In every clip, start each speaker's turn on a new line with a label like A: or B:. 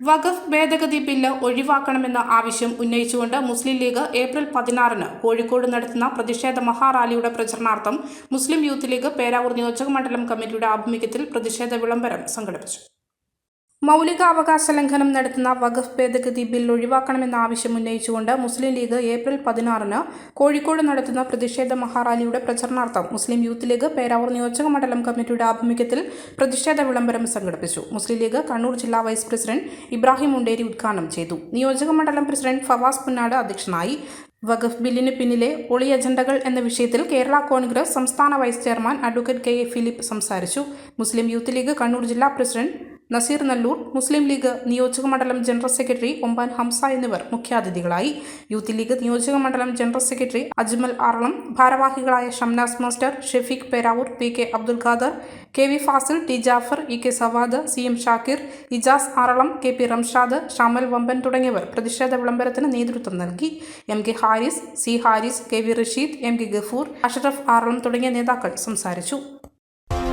A: വഖഫ് ഭേദഗതി ബില്ല് ഒഴിവാക്കണമെന്ന ആവശ്യം ഉന്നയിച്ചുകൊണ്ട് മുസ്ലിം ലീഗ് ഏപ്രിൽ പതിനാറിന് കോഴിക്കോട് നടത്തുന്ന പ്രതിഷേധ മഹാറാലിയുടെ പ്രചരണാർത്ഥം മുസ്ലിം യൂത്ത് ലീഗ് പേരാവൂർ നിയോജക മണ്ഡലം കമ്മിറ്റിയുടെ ആഭിമുഖ്യത്തിൽ പ്രതിഷേധ വിളംബരം സംഘടിപ്പിച്ചു. മൗലികാവകാശ ലംഘനം നടത്തുന്ന വഖഫ് ഭേദഗതി ബിൽ ഒഴിവാക്കണമെന്ന ആവശ്യം ഉന്നയിച്ചുകൊണ്ട് മുസ്ലിം ലീഗ് ഏപ്രിൽ പതിനാറിന് കോഴിക്കോട് നടത്തുന്ന പ്രതിഷേധ മഹാറാലിയുടെ പ്രചരണാർത്ഥം മുസ്ലിം യൂത്ത് ലീഗ് പേരാവൂർ നിയോജക മണ്ഡലം കമ്മിറ്റിയുടെ ആഭിമുഖ്യത്തിൽ പ്രതിഷേധ വിളംബരം സംഘടിപ്പിച്ചു. മുസ്ലിം ലീഗ് കണ്ണൂർ ജില്ലാ വൈസ് പ്രസിഡന്റ് ഇബ്രാഹിം മുണ്ടേരി ഉദ്ഘാടനം ചെയ്തു. നിയോജക മണ്ഡലം പ്രസിഡന്റ് ഫവാസ് പുന്നാട് അധ്യക്ഷനായി. വഖഫ് ബില്ലിന് പിന്നിലെ ഒളി അജണ്ടകൾ എന്ന വിഷയത്തിൽ കേരള കോൺഗ്രസ് സംസ്ഥാന vice chairman advocate K A Philip സംസാരിച്ചു. മുസ്ലിം യൂത്ത് ലീഗ് കണ്ണൂർ ജില്ലാ പ്രസിഡന്റ് നസീർ നല്ലൂർ മുസ്ലിം ലീഗ് നിയോജക മണ്ഡലം ജനറൽ സെക്രട്ടറി ഒമ്പാൻ ഹംസ എന്നിവർ മുഖ്യാതിഥികളായി. യൂത്ത് ലീഗ് നിയോജക മണ്ഡലം ജനറൽ സെക്രട്ടറി അജ്മൽ ആറളം ഭാരവാഹികളായ Shamnas master Shafeeq Peravoor P K Abdul Khader K V Fazil T Jafar E K Sawad C M Shakir Ijas Aralam K P Ramshad Shamal വമ്പൻ തുടങ്ങിയവർ പ്രതിഷേധ വിളംബരത്തിന് നേതൃത്വം നൽകി. M K Haris C Haris K V Rasheed M K Gafoor Ashraf Aralam തുടങ്ങിയ നേതാക്കൾ സംസാരിച്ചു.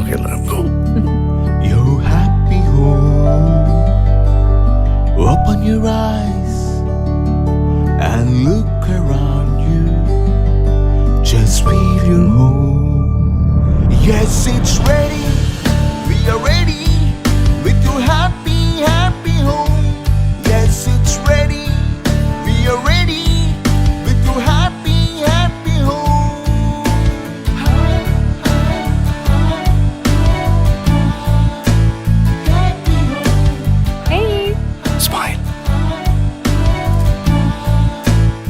B: Go.
C: your happy home, open your eyes and look around you. Just feel your home. Yes, it's ready.